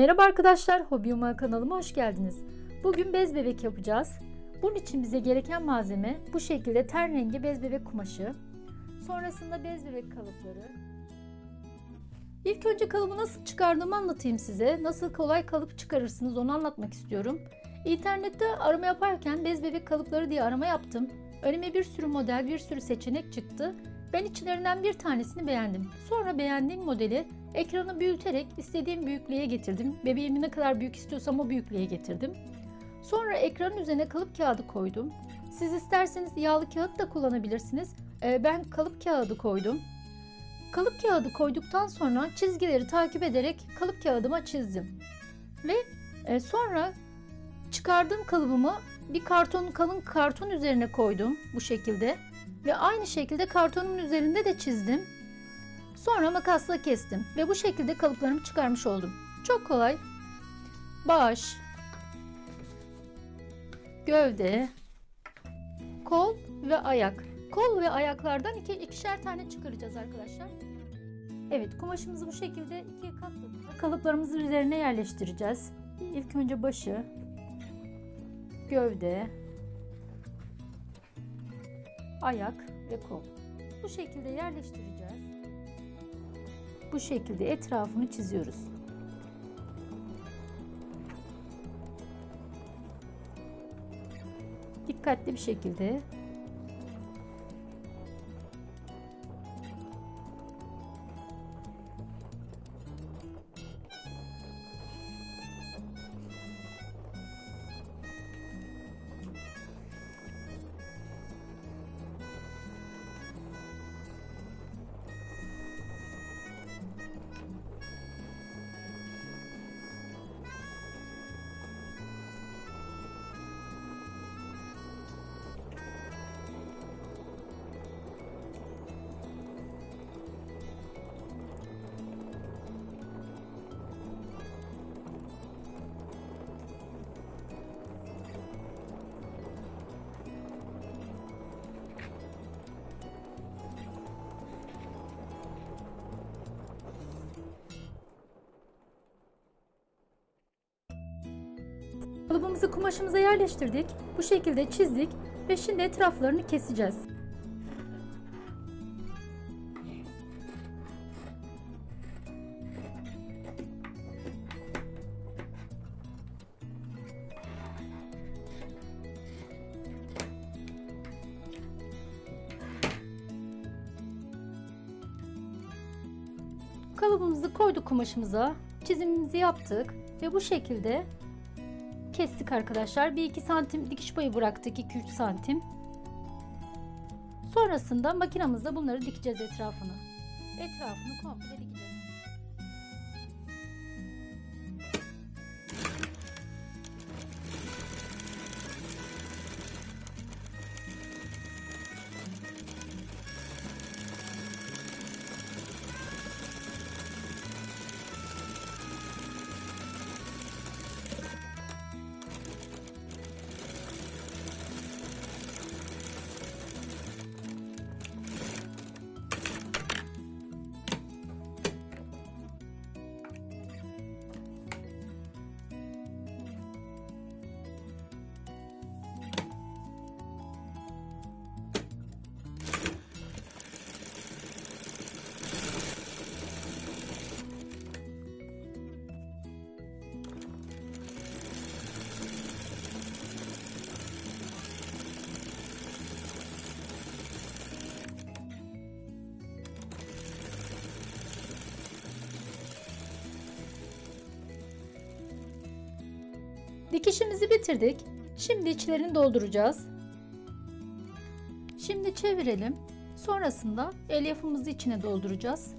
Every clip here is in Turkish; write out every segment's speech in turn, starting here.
Merhaba arkadaşlar, Hobi Yuma kanalıma hoş geldiniz. Bugün bez bebek yapacağız. Bunun için bize gereken malzeme bu şekilde ten rengi bez bebek kumaşı. Sonrasında bez bebek kalıpları. İlk önce kalıbı nasıl çıkardığımı anlatayım size. Nasıl kolay kalıp çıkarırsınız onu anlatmak istiyorum. İnternette arama yaparken bez bebek kalıpları diye arama yaptım. Önüme bir sürü model, bir sürü seçenek çıktı. Ben içlerinden bir tanesini beğendim. Sonra beğendiğim modeli ekranı büyüterek istediğim büyüklüğe getirdim. Bebeğimi ne kadar büyük istiyorsam o büyüklüğe getirdim. Sonra ekranın üzerine kalıp kağıdı koydum. Siz isterseniz yağlı kağıt da kullanabilirsiniz. Ee, ben kalıp kağıdı koydum. Kalıp kağıdı koyduktan sonra çizgileri takip ederek kalıp kağıdıma çizdim. Ve e, sonra çıkardığım kalıbımı bir karton kalın karton üzerine koydum bu şekilde. Ve aynı şekilde kartonun üzerinde de çizdim. Sonra makasla kestim ve bu şekilde kalıplarımı çıkarmış oldum. Çok kolay. Baş, gövde, kol ve ayak. Kol ve ayaklardan iki, ikişer tane çıkaracağız arkadaşlar. Evet kumaşımızı bu şekilde ikiye katladık. Kalıplarımızın üzerine yerleştireceğiz. İlk önce başı, gövde, ayak ve kol. Bu şekilde yerleştireceğiz. Bu şekilde etrafını çiziyoruz. Dikkatli bir şekilde Kalıbımızı kumaşımıza yerleştirdik. Bu şekilde çizdik ve şimdi etraflarını keseceğiz. Kalıbımızı koyduk kumaşımıza. Çizimimizi yaptık ve bu şekilde kestik arkadaşlar. Bir iki santim dikiş payı bıraktık 2-3 santim. Sonrasında makinamızda bunları dikeceğiz etrafını. Etrafını komple dikeceğiz. Dikişimizi bitirdik. Şimdi içlerini dolduracağız. Şimdi çevirelim. Sonrasında elyafımızı içine dolduracağız.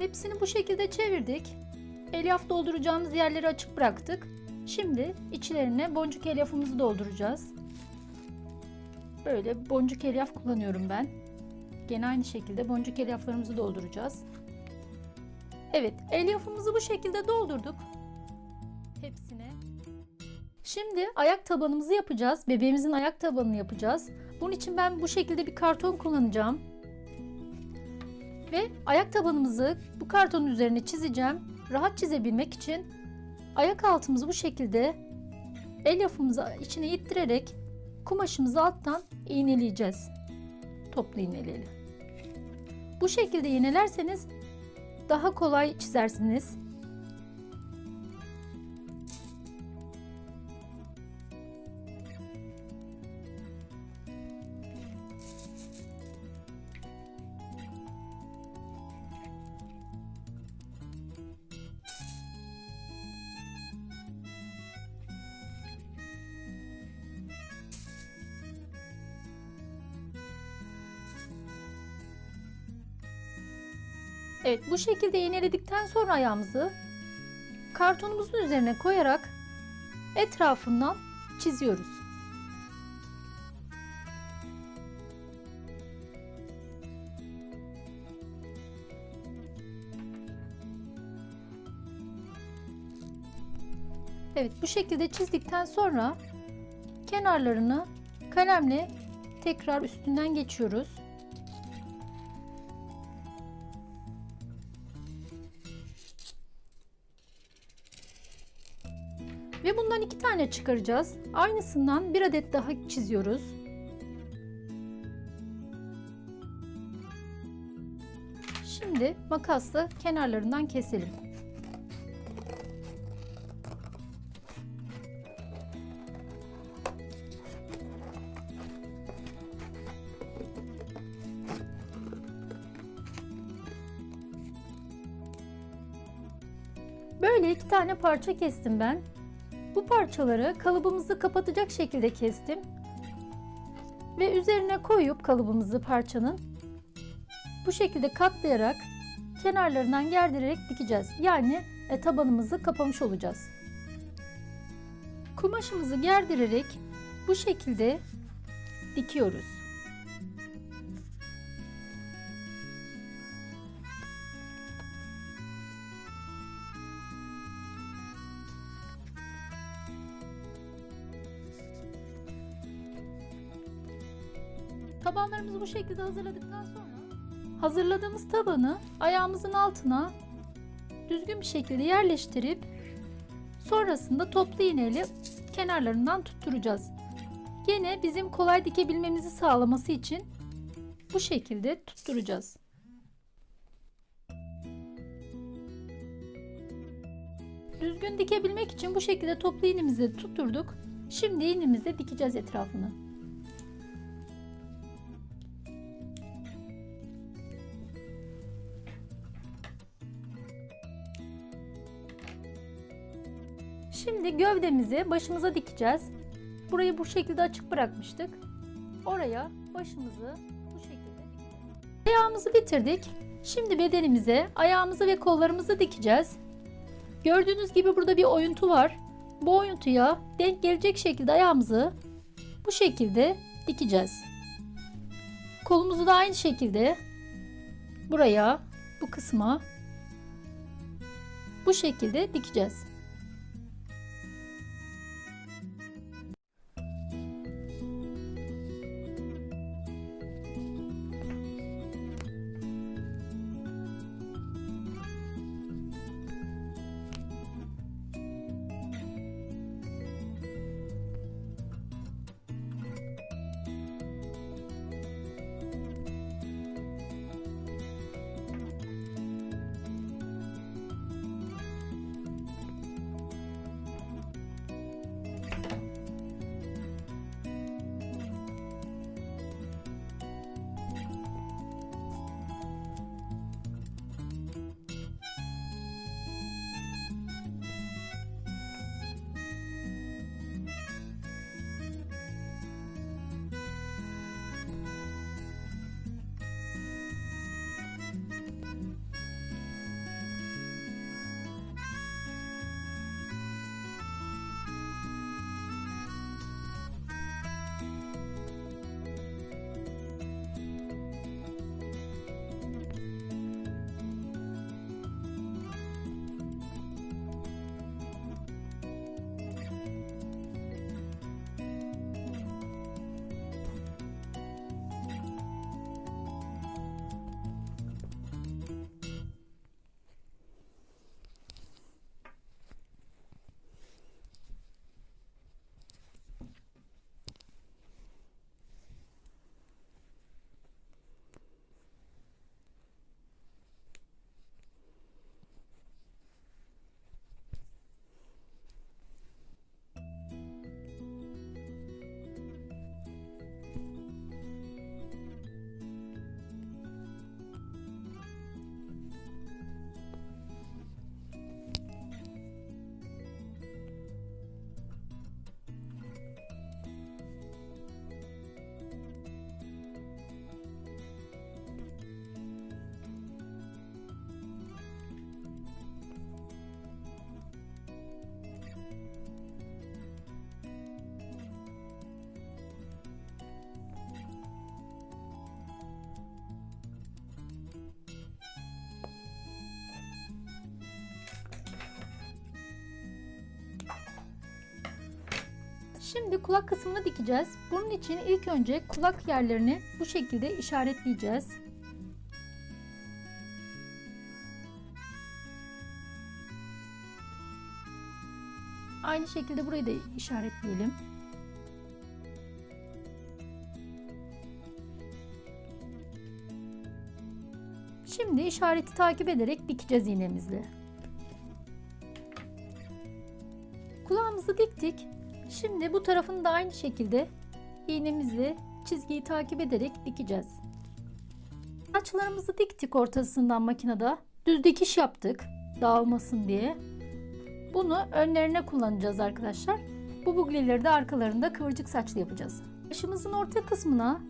Hepsini bu şekilde çevirdik. Elyaf dolduracağımız yerleri açık bıraktık. Şimdi içlerine boncuk elyafımızı dolduracağız. Böyle boncuk elyaf kullanıyorum ben. Gene aynı şekilde boncuk elyaflarımızı dolduracağız. Evet, elyafımızı bu şekilde doldurduk. Hepsine. Şimdi ayak tabanımızı yapacağız. Bebeğimizin ayak tabanını yapacağız. Bunun için ben bu şekilde bir karton kullanacağım. Ve ayak tabanımızı bu kartonun üzerine çizeceğim. Rahat çizebilmek için ayak altımızı bu şekilde elyafımızı içine ittirerek kumaşımızı alttan iğneleyeceğiz. Toplu iğneleri. Bu şekilde iğnelerseniz daha kolay çizersiniz. Şekilde iğneledikten sonra ayağımızı kartonumuzun üzerine koyarak etrafından çiziyoruz. Evet bu şekilde çizdikten sonra kenarlarını kalemle tekrar üstünden geçiyoruz. Tane çıkaracağız. Aynısından bir adet daha çiziyoruz. Şimdi makasla kenarlarından keselim. Böyle iki tane parça kestim ben. Bu parçaları kalıbımızı kapatacak şekilde kestim. Ve üzerine koyup kalıbımızı parçanın bu şekilde katlayarak kenarlarından gerdirerek dikeceğiz. Yani e, tabanımızı kapamış olacağız. Kumaşımızı gerdirerek bu şekilde dikiyoruz. Tabanlarımızı bu şekilde hazırladıktan sonra hazırladığımız tabanı ayağımızın altına düzgün bir şekilde yerleştirip sonrasında toplu iğneyle kenarlarından tutturacağız. Gene bizim kolay dikebilmemizi sağlaması için bu şekilde tutturacağız. Düzgün dikebilmek için bu şekilde toplu iğnemizi tutturduk. Şimdi iğnemizle dikeceğiz etrafını. Şimdi gövdemizi başımıza dikeceğiz. Burayı bu şekilde açık bırakmıştık. Oraya başımızı bu şekilde dikeceğiz. Ayağımızı bitirdik. Şimdi bedenimize ayağımızı ve kollarımızı dikeceğiz. Gördüğünüz gibi burada bir oyuntu var. Bu oyuntuya denk gelecek şekilde ayağımızı bu şekilde dikeceğiz. Kolumuzu da aynı şekilde buraya bu kısma bu şekilde dikeceğiz. Şimdi kulak kısmını dikeceğiz. Bunun için ilk önce kulak yerlerini bu şekilde işaretleyeceğiz. Aynı şekilde burayı da işaretleyelim. Şimdi işareti takip ederek dikeceğiz iğnemizle. Kulağımızı diktik. Şimdi bu tarafını da aynı şekilde iğnemizle çizgiyi takip ederek dikeceğiz. Saçlarımızı diktik ortasından makinede. Düz dikiş yaptık dağılmasın diye. Bunu önlerine kullanacağız arkadaşlar. Bu bugleleri de arkalarında kıvırcık saçlı yapacağız. Başımızın orta kısmına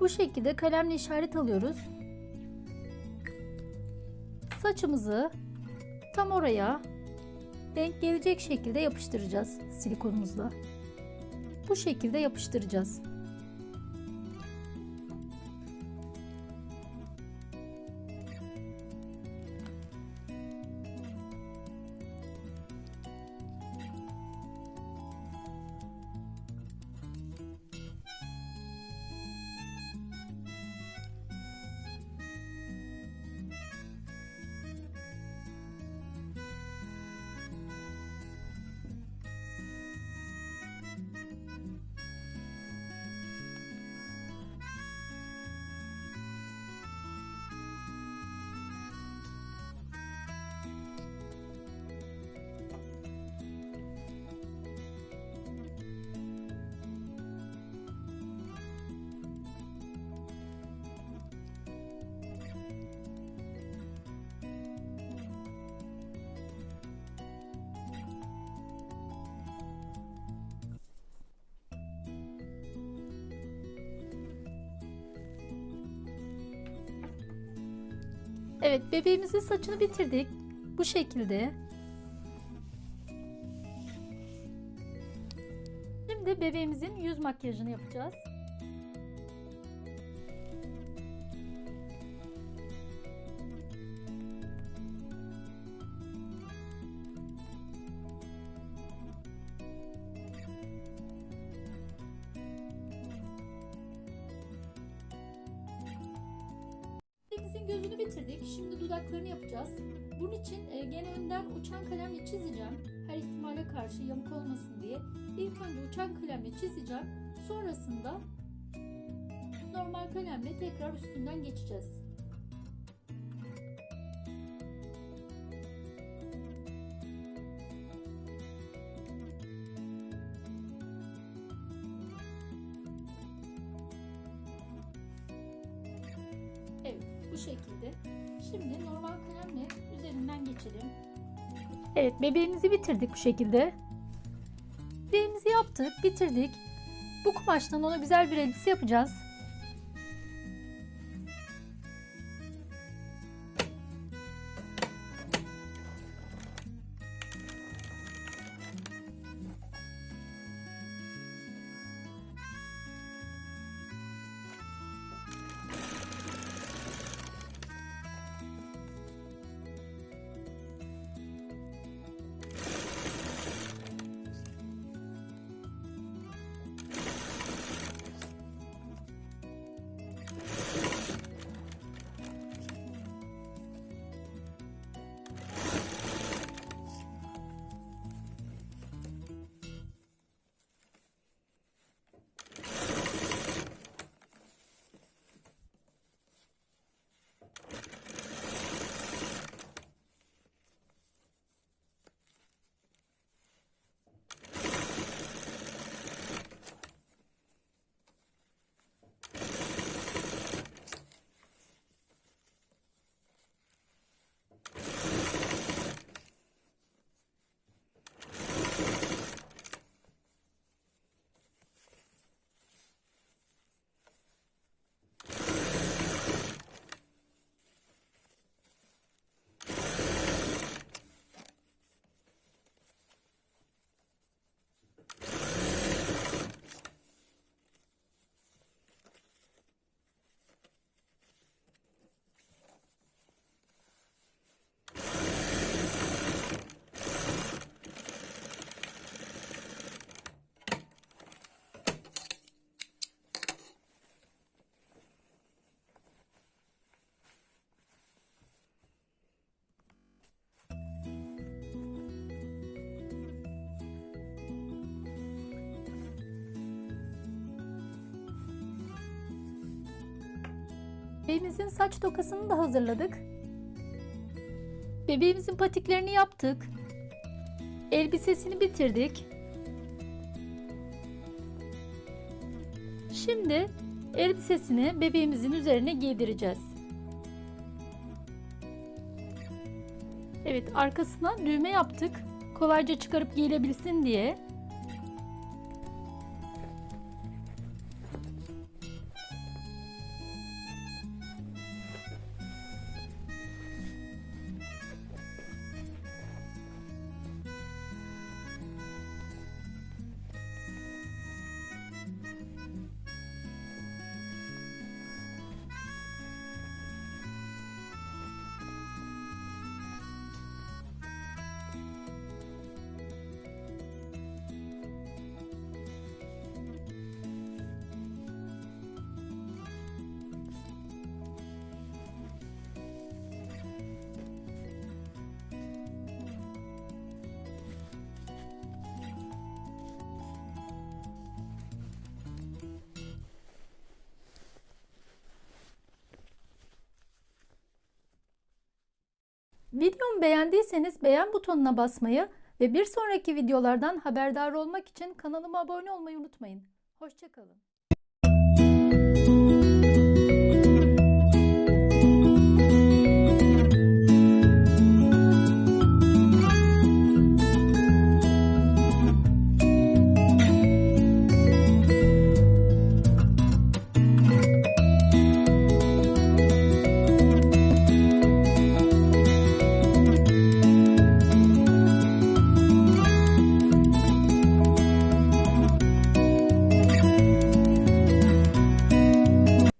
bu şekilde kalemle işaret alıyoruz. Saçımızı tam oraya denk gelecek şekilde yapıştıracağız silikonumuzla. Bu şekilde yapıştıracağız. Evet bebeğimizin saçını bitirdik. Bu şekilde. Şimdi bebeğimizin yüz makyajını yapacağız. Bitirdik. Şimdi dudaklarını yapacağız. Bunun için e, gene önden uçan kalemle çizeceğim. Her ihtimale karşı yamuk olmasın diye. İlk önce uçan kalemle çizeceğim. Sonrasında normal kalemle tekrar üstünden geçeceğiz. Şekilde. Şimdi normal kalemle üzerinden geçelim. Evet bebeğimizi bitirdik bu şekilde. Bebeğimizi yaptık, bitirdik. Bu kumaştan ona güzel bir elbise yapacağız. Bebeğimizin saç tokasını da hazırladık. Bebeğimizin patiklerini yaptık. Elbisesini bitirdik. Şimdi elbisesini bebeğimizin üzerine giydireceğiz. Evet arkasına düğme yaptık. Kolayca çıkarıp giyilebilsin diye. Videomu beğendiyseniz beğen butonuna basmayı ve bir sonraki videolardan haberdar olmak için kanalıma abone olmayı unutmayın. Hoşçakalın.